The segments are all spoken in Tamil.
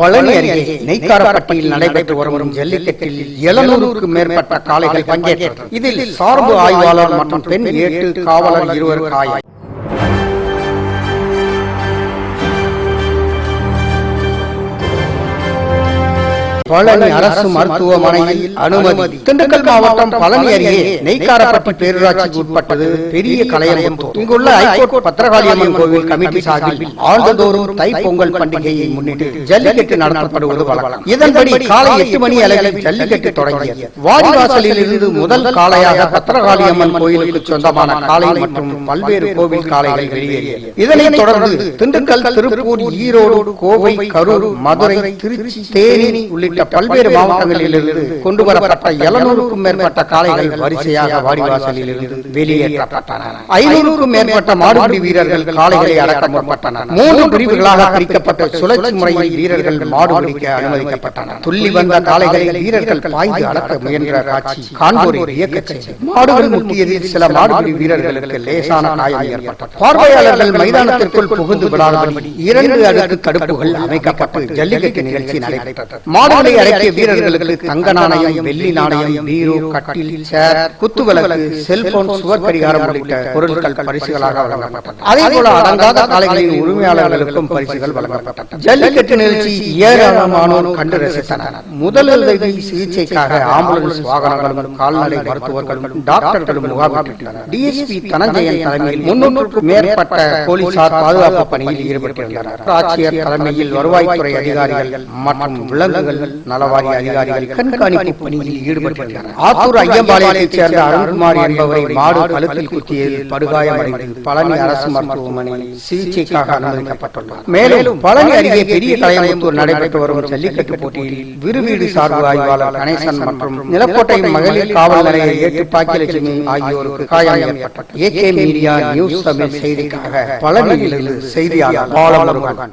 பழனி அருகே நெய்க்காரப்பட்டியில் நடைபெற்று வரும் ஜல்லிக்கட்டில் எழுநூறுக்கும் மேற்பட்ட காளைகள் பங்கேற்றனர். இதில் சார்பு ஆய்வாளர் மற்றும் பெண் ஏட்டு காவலர் இருவர் காயம் பழனி அரசு மருத்துவமனையில் அனுமதி. திண்டுக்கல் மாவட்டம் பழனி அருகே நெய்க்காரப்பட்டி பேரூராட்சிக்கு உட்பட்டது பெரிய கலையம்புத்தூர் இங்குள்ள ஐகோர்ட் பத்திரகாளியம்மன் கோவில் கமிட்டி சார்பில் ஆண்டுதோறும் தைப்பொங்கல் பண்டிகையை முன்னிட்டு ஜல்லிக்கட்டு நடத்தப்படுவது வழக்கம். இதன்படி காலை எட்டு மணி அளவில் ஜல்லிக்கட்டு தொடங்கியது. வாடிவாசலில் இருந்து முதல் காளையாக பத்திரகாளியம்மன் கோயிலுக்கு சொந்தமான காளை மற்றும் பல்வேறு கோவில் காளைகள் வெளியேறியது. இதனைத் தொடர்ந்து திண்டுக்கல் திருப்பூர் ஈரோடு கோவை கரூர் மதுரை திருச்சி தேனி உள்ளிட்ட பல்வேறு மாவட்டங்களில் இருந்து கொண்டு வரப்பட்ட எழுநூறுக்கும் மேற்பட்ட காளைகள் வரிசையாக வாடிவாசலில் இருந்து வெளியேற்றப்பட்டன. ஐநூறுக்கும் மேற்பட்ட மாடுபிடி வீரர்கள் காளைகளை அடக்க முற்பட்டனர் மூன்று பிரிவுகளாக பிரிக்கப்பட்ட சுழற்சி முறையில் வீரர்கள் மாடு பிடிக்க அனுமதிக்கப்பட்டனர் துள்ளி வந்த காளைகளை வீரர்கள் பாய்ந்து அடக்க முயன்ற காட்சி காண்போரை செய்தது. மாடுகள் முட்டியதில் சில மாடுபிடி வீரர்களுக்கு லேசான காயம் ஏற்பட்டது. பார்வையாளர்கள் மைதானத்திற்குள் புகுந்து விடாதபடி இரண்டு அடுக்கு தடுப்புகள் அமைக்கப்பட்டு ஜல்லிக்கட்டு நிகழ்ச்சி நடைபெற்றது மாடுகளை அடக்கிய வீரர்களுக்கு தங்க நாணயம் வெள்ளி நாணயம் பீரோ கட்டில் சேர் குத்துவிளக்கு செல்போன் சுவர் கடிகாரம் உள்ளிட்ட பொருட்கள் பரிசுகளாக வழங்கப்பட்டது அதே போல அடங்காத காளைகளின் உரிமையாளர்களுக்கும் பரிசுகள் வழங்கப்பட்டது ஜல்லிக்கட்டு நிகழ்ச்சி ஏராளமானோர் கண்டு ரசித்தனர். முதலுதவி சிகிச்சைக்காக ஆம்புலன்ஸ் வாகனங்களும் கால்நடை மருத்துவர்களும் டாக்டர்களும் முகாமிட்டனர் டிஎஸ்பி தனஞ்சயன் தலைமையில் முன்னூற்றுக்கும் மேற்பட்ட போலீசார் பாதுகாப்பு பணியில் ஈடுபட்டிருந்தனர். ஆட்சியர் தலைமையில் வருவாய்த்துறை அதிகாரிகள் மற்றும் விலங்குகள் நலவாரிய அதிகாரிகள் கண்காணிப்பு பணியில் ஈடுபட்டிருந்தனர் ஆத்தூர் ஐயம்பாளையத்தைச் சேர்ந்த அருண்குமார் என்பவரை மாடு கழுத்தில் குத்தியதில் படுகாயமடைந்து பழனி அரசு மருத்துவமனையில் சிகிச்சைக்காக அனுமதிக்கப்பட்டுள்ளார் மேலும் பழனி அருகே பெரிய கலையமுத்தூர் நடைபெற்று வரும் ஜல்லிக்கட்டு போட்டியில் விருவீடு சார்பு ஆய்வாளர் கணேசன் மற்றும் நிலக்கோட்டை மகளிர் காவல் நிலைய ஏட்டு பாக்கியலட்சுமி ஆகியோருக்கு காயம் ஏற்பட்டது. ஏகே மீடியா நியூஸ் தமிழ் செய்திக்காக பழனியிலிருந்து செய்தியாளர் பாலமுருகன்.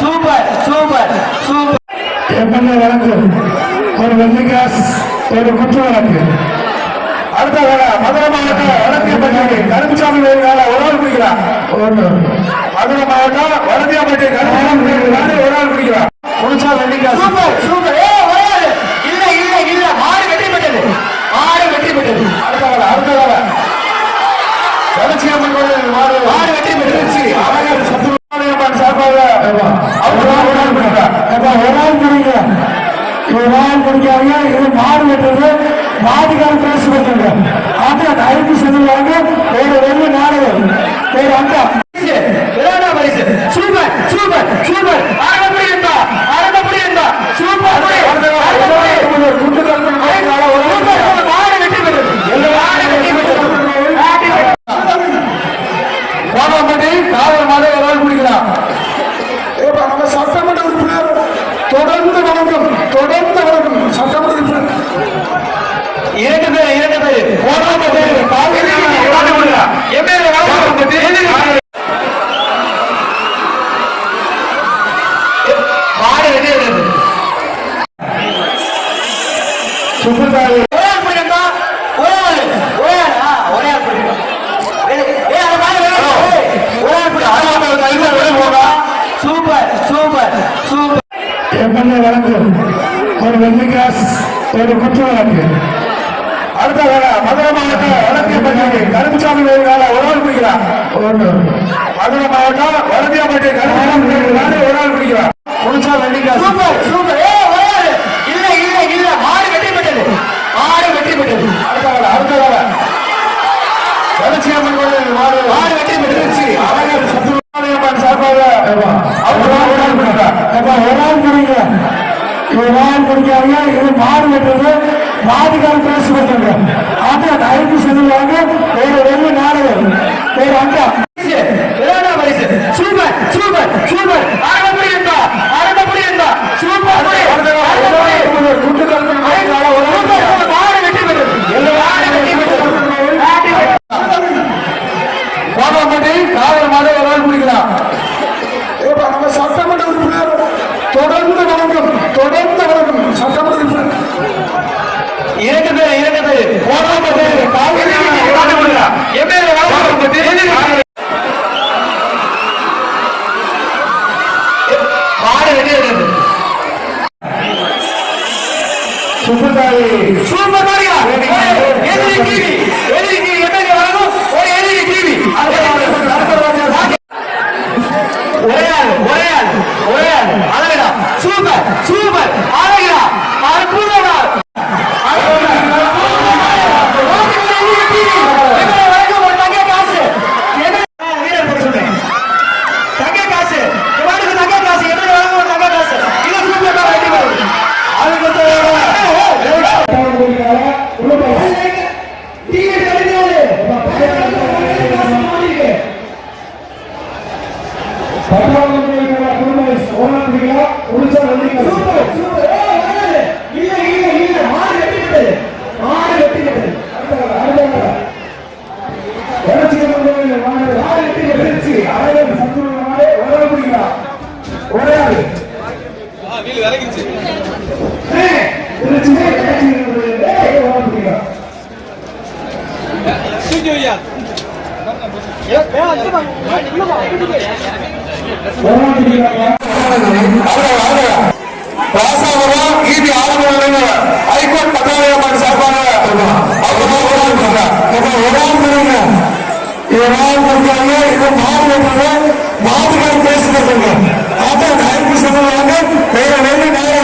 சூப்பர். எம்எல்ஏ வழங்கும் ஒரு வெள்ளிக்காஸ் ஒரு குற்ற வழக்கு. அடுத்த வேலை மதுரை மாவட்டம் வளர்த்தியப்பட்டி கருப்புசாமி வேலை ஒரு ஆள் பிடிக்கிறார் ஒன்று மதுரை மாவட்டம் வளர்த்தியப்பட்டி கருப்புசாமி வேலை ஒரு ஆள் பிடிக்கிறார் முடிச்சா வெள்ளிக்காஸ் சூப்பர் சூப்பர். இல்ல இல்ல இல்ல. மாடு வெற்றி பெற்றது. மாடு வெற்றி பெற்றது. அடுத்த வேலை அடுத்த வேலை வளர்ச்சியம்மன் கோயில் மாடு மாடு வெற்றி பெற்றது. அழகர் சத்துருமாரியம்மன் சார்பாக அவர் ஒரு ஆள் பிடிக்கிறார் அப்ப ஒரு ஆள் பிடிங்க ஒரு ஆள் பிடிக்காங்க இது மாடு வெட்டுறது? மாட்டுக்கார அந்த ஐந்து செல்வாங்க ஒரு ரெண்டு நாடகம் ஒரு அண்டா பரிசு சூப்பர் சூப்பர் சூப்பர். ஆரம்பப்படி இருந்தா ஆரம்பப்படி இருந்தா சூப்பர் காவல் ஆள் பிடிக்கலாம். இப்ப நம்ம சட்டமன்ற உறுப்பினர் தொடர்ந்து வணக்கம் தொடர்ந்து வணக்கம். சட்டமன்ற உறுப்பினர். இரண்டு பேர். எம்எல்ஏ வழங்கும் ஒரு வெள்ளிக்காஸ் ஒரு குற்ற வழக்கு. அடுத்ததாக மதுரை மாவட்ட வளர்த்தியப்பட்டி கருப்புசாமி கோயிலால ஒரு ஆள் பிடிக்கிறார் மதுரை மாவட்டம் வளர்த்தியப்பட்டி கருப்புசாமி கோயிலால ஒரு ஆள் பிடிக்கிறார் முடிச்சா வெண்டிக்கா சூப்பர் சூப்பர். இல்ல இல்ல இல்ல. மாடு வெற்றி பெற்றது. மாடு வெற்றி பெற்றது. அடுத்ததாக அடுத்ததாக வளர்ச்சியம்மன் கோயில் மாடு. மாடு வெற்றி பெற்று அழகர் சத்துருமாரியம்மன் சார்பாக அவர் ஒரு ஆள் பிடிக்கிறார் ஒரு ஆள் பிடிக்கிறார் ஒரு ஆள் பிடிக்காதீங்க இது மாடு வெட்டுறது. ಮಾದಿಗಾರ ಪ್ರವೇಶ ಬರ್ತಾರೆ ಆದ್ರೆ ದಯವಿಟ್ಟು ಸಿಗುವಾಗ ಬೇರೆ ಎಲ್ಲಿ ನಾಳೆ ಬೇರೆ ಅಂತ சூப்பர் மாரியா எதிரி டிவி எதிரி டிவி எப்படி வரணும்? ஒரு எதிரி டிவி ஒரே ஆள் ஒரே ஆள் ஒரே ஆள். அழகா சூப்பர் சூப்பர். வாசாபுரம் இபி ஆளுநர் ஹைகோர்ட் பத்தாயிரம் சார்பாக மாதுகள் பேசுகிறாங்க அப்ப டைரக்ட் சொல்லுவாங்க வேற வேலை